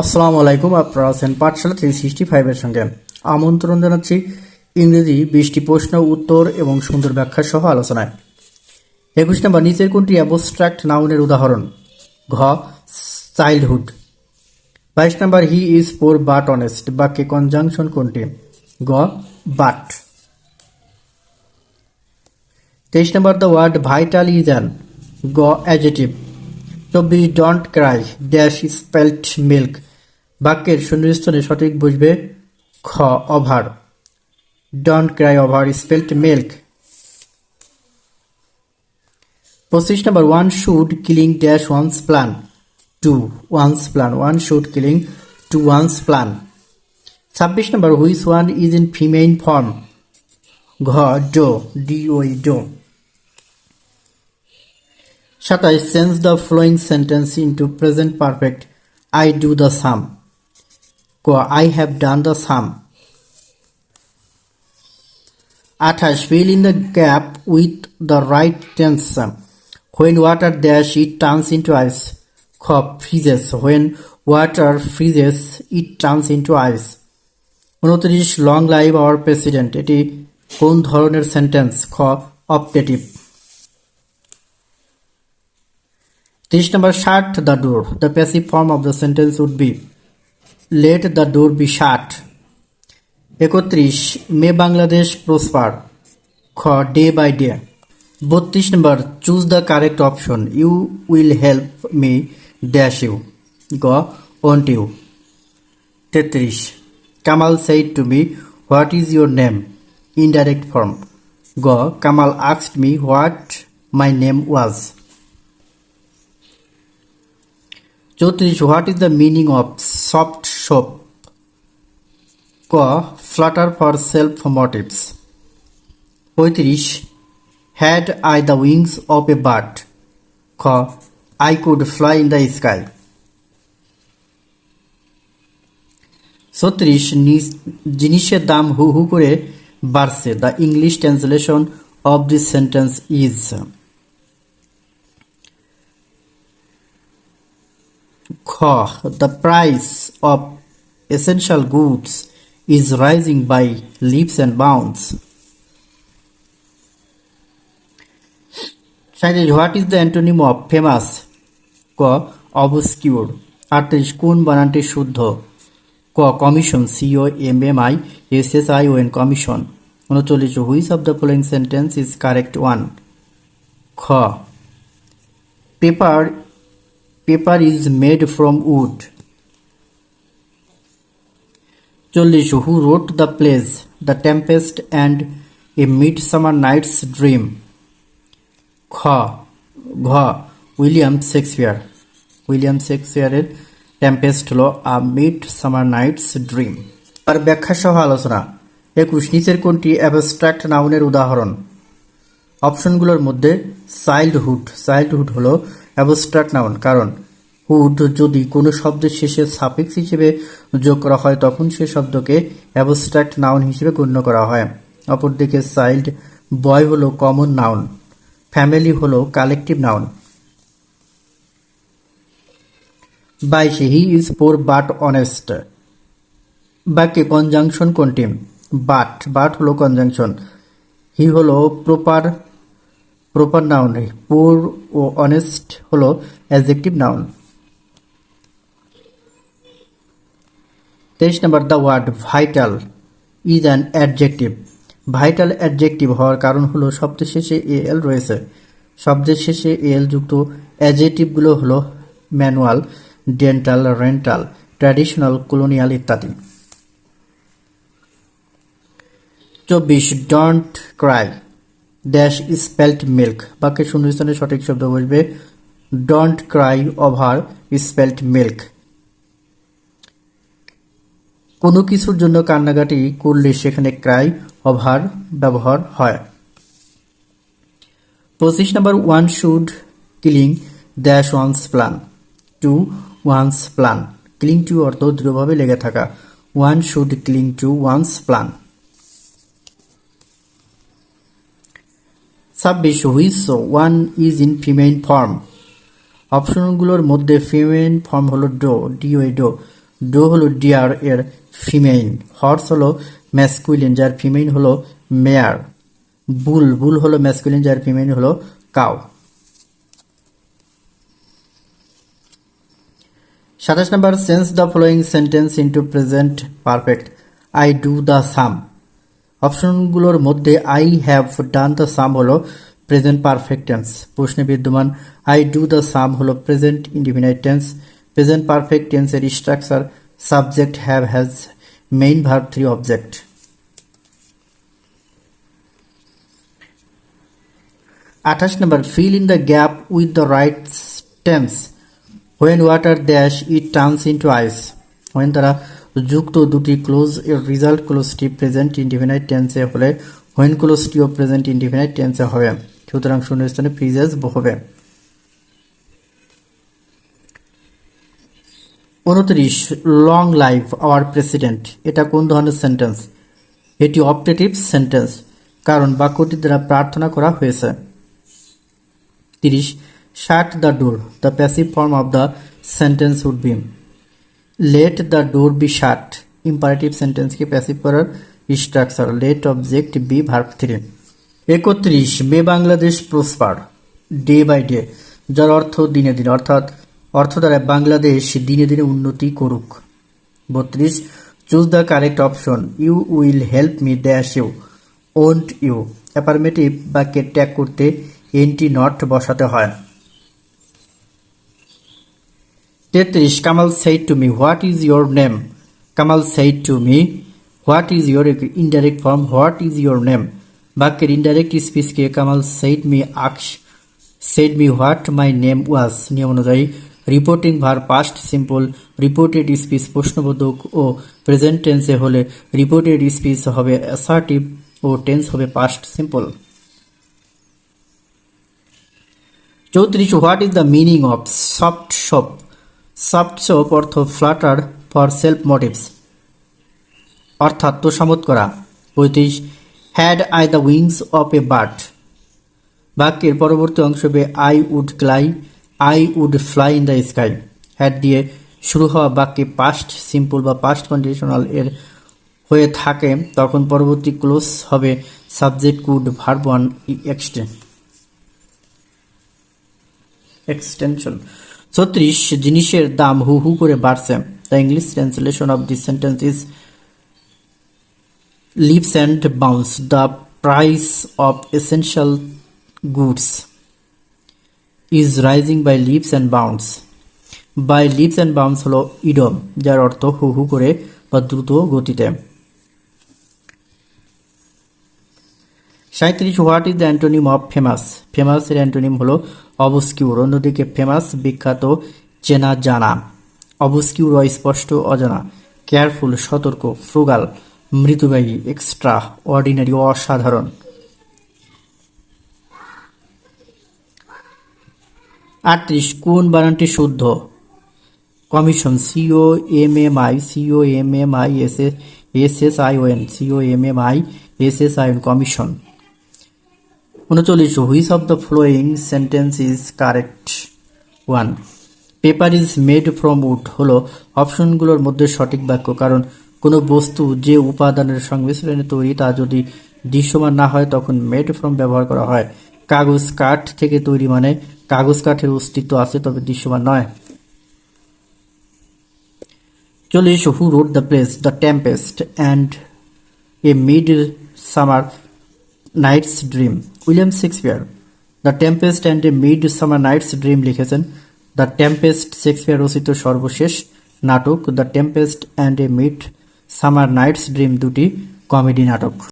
আসসালামু আলাইকুম, আপনারা আছেন পাঠশালা থ্রি সিক্সটি ফাইভের সঙ্গে। আমন্ত্রণ জানাচ্ছি ইংরেজি বিশটি প্রশ্ন, উত্তর এবং সুন্দর ব্যাখ্যা সহ আলোচনায়। একুশ নম্বর, নিচের কোনটি অ্যাবস্ট্রাক্ট নাউনের উদাহরণ? ঘ চাইল্ডহুড বাইশ number he is four but honest বাক্যে কনজাংশন কোনটি? গ বাট তেইশ number the word vital is an গ অ্যাজেটিভ চব্বিশ don't cry dash spelt milk বাক্যের শূন্যস্থানে সঠিক বুঝবে খ, over. Don't cry over spelt milk পঁচিশ number one should killing dash one's plan to one's plan one should killing to one's plan ছাব্বিশ number which one is in feminine form ঘ, doe ডি ওই ডো। সাতাইশ change the following sentence into present perfect I do the sum I have done the sum আঠাশ fill in the gap with the right tense when water dash it turns into ice খ freezes when water freezes it turns into ice উনত্রিশ long live hour president এটি কোন ধরনের sentence খ optative তিরিশ number shut the door the passive form of the sentence would be let the door be shut একত্রিশ, মে Bangladesh prosper খ day by day বত্রিশ number choose the correct option you will help me dash you গ won't you তেত্রিশ Kamal said to me what is your name indirect form গ Kamal আক্সড me what my name was চৌত্রিশ what is the meaning of soft soap ক flatter for self motives পঁয়ত্রিশ had I the wings of a bird খ I could fly in the sky ছত্রিশ জিনিসের দাম হু হু করে বাড়ছে। The English translation of this sentence is খ, the price of essential goods is rising by leaps and bounds. সাইডেজ what is the antonym of famous ক অবস্কিউর আটত্রিশ, কোন বানানটি শুদ্ধ? ক commission C O M M I S S I O N commission উনচল্লিশ which of the following sentence is correct one খ paper paper is made from wood. চল্লিশ, who wrote the plays, the Tempest and a midsummer night's dream. খ, ঘ, William Shakespeare. William শেক্সপিয়ারের Tempest হল a mid summer Night's Dream. আর ব্যাখ্যা সহ আলোচনা। একুশ, নিচের কোনটি অ্যাবস্ট্রাক্ট নাউনের উদাহরণ? অপশনগুলোর মধ্যে চাইল্ডহুড। চাইল্ডহুড হলো অ্যাবস্ট্রাক্ট নাউন, কারণ হুড যদি কোনো শব্দের শেষে সাফিক্স হিসেবে যোগ করা হয়, তখন সে শব্দকে অ্যাবস্ট্রাক্ট নাউন হিসেবে গণ্য করা হয়। অপরদিকে চাইল্ড বয় হলো কমন নাউন, ফ্যামিলি হলো কালেকটিভ নাউন। বাইশে, he is poor but honest. বাক্যে কনজাংশন কোনটি? বাট বাট হলো কনজাংশন। হি হলো প্রপার প্রপার নাউন পুর ও অনেস্ট হলো অ্যাজেক্টিভ নাউন তেইশ number the word vital is an adjective vital adjective হওয়ার কারণ হলো শব্দের শেষে এ এল রয়েছে। শব্দের শেষে এ এল যুক্ত অ্যাডজেক্টিভগুলো হলো manual dental rental traditional colonial ইত্যাদি। চব্বিশ don't cry dash spelt milk বাক্যের শূন্যস্থানে সঠিক শব্দ বসবে। Don't cry over spelt milk কোনো কিছুর জন্য কান্নাকাটি করলে সেখানে ক্রাই ওভার ব্যবহার হয়। পঁচিশ number one should killing dash one's plan to one's plan cling to অর্থ দৃঢ়ভাবে লেগে থাকা। One should cling to one's plan ছাব্বিশ which one is in feminine form. অপশনগুলোর মধ্যে ফিমেইন ফর্ম হলো doe D O doe. Doe হলো deer এর feminine. Horse হলো ম্যাসকুইলিন, যার ফিমেইন হলো মেয়ার। বুল বুল হলো ম্যাসকুইলিন, যার ফিমেইন হলো কাউ। সাতাশ number, sense the following sentence into present perfect. I do the sum. অপশনগুলোর মধ্যে I have done the sum হলো প্রেজেন্ট পারফেক্ট টেন্স প্রশ্নে বিদ্যমান আই ডু দ্য সাম হলো present indefinite tense present perfect টেন্সের structure subject have has main verb three object আঠাশ number fill in the gap with the right tense when water dash it turns into ice when তারা যুক্ত দুটি close এর result ক্লোজটি present indefinite টেন্সে হলে when ক্লোজটিও present indefinite টেন্সে হবে। সুতরাং শূন্য স্থানে প্রিজেস হবে উনত্রিশ লং লাইফ আওয়ার প্রেসিডেন্ট এটা কোন ধরনের সেন্টেন্স এটি অপটেটিভ সেন্টেন্স কারণ বাক্যটি দ্বারা প্রার্থনা করা হয়েছে। তিরিশ shut the door the passive form of the sentence would be let the door be shut imperative সেন্টেন্সকে passive করার structure let object be verb three একত্রিশ, may Bangladesh prosper day by day যার অর্থ দিনে দিনে, অর্থাৎ অর্থ দ্বারা বাংলাদেশ দিনে দিনে উন্নতি করুক। বত্রিশ choose the correct option you will help me dash you won't you affirmative বাক্যে ট্যাগ করতে এনটি নট বসাতে হয়। তেত্রিশ, Kamal said to me what is your name Kamal said to me what is your indirect form what is your name বাক্যের indirect স্পিচকে Kamal said me আকস said me what my name was নিয়ম অনুযায়ী reporting verb past simple reported speech প্রশ্নবোধক ও present টেন্সে হলে reported speech হবে assertive ও টেন্স হবে পাস্ট সিম্পল চৌত্রিশ what is the meaning of soft soap soft soap অর্থ ফ্লাটার ফর সেলফ মোটিভস। অর্থাৎ তোষামত করা। পঁয়ত্রিশ had I the wings of a bird বাক্যের পরবর্তী অংশ হবে I would fly I would fly in the sky had দিয়ে শুরু হওয়া বাক্যে পাস্ট সিম্পল বা পাস্ট কন্ডিশনাল এর হয়ে থাকে, তখন পরবর্তী ক্লোজ হবে subject could verb one extend extension ছত্রিশ জিনিসের দাম হু হু করে বাড়ছে। The English translation of this sentence is leaps and bounds the price of essential goods is rising by leaps and bounds by leaps and bounds হলো idiom, যার অর্থ হু হু করে বা দ্রুত গতিতে। সাঁত্রিশ what is the antonym of famous? ফেমাসের antonym হলো অবস্কিউর, অন্যদিকে ফেমাস বিখ্যাত চেনা জানা অবস্কিউর অস্পষ্ট, অজানা, কেয়ারফুল, সতর্ক, ফ্রুগাল, মৃদুবাহী, এক্সট্রা, অর্ডিনারি, অসাধারণ। আটত্রিশ, কোন বানানটি শুদ্ধ? Commission C O M M I C O M M I S S S S I O N C O M M I S S I commission. উনচল্লিশ, which of the following sentence is correct? One, paper is made from wood হলো অপশনগুলোর মধ্যে সঠিক বাক্য, কারণ কোনো বস্তু যে উপাদানের সংমিশ্রণে তৈরি তা যদি দৃশ্যমান না হয়, তখন মেড ফ্রম ব্যবহার করা হয়। কাগজ কাঠ থেকে তৈরি মানে কাগজ কাঠের অস্তিত্ব আছে, তবে দৃশ্যমান নয়। চল্লিশ, who wrote the plays, the Tempest, and a midsummer night's dream William Shakespeare the Tempest and a midsummer night's dream লিখেছেন। দ্য টেম্পেস্ট শেক্সপিয়ার রচিত সর্বশেষ নাটক। The Tempest and a midsummer night's dream দুটি কমেডি নাটক।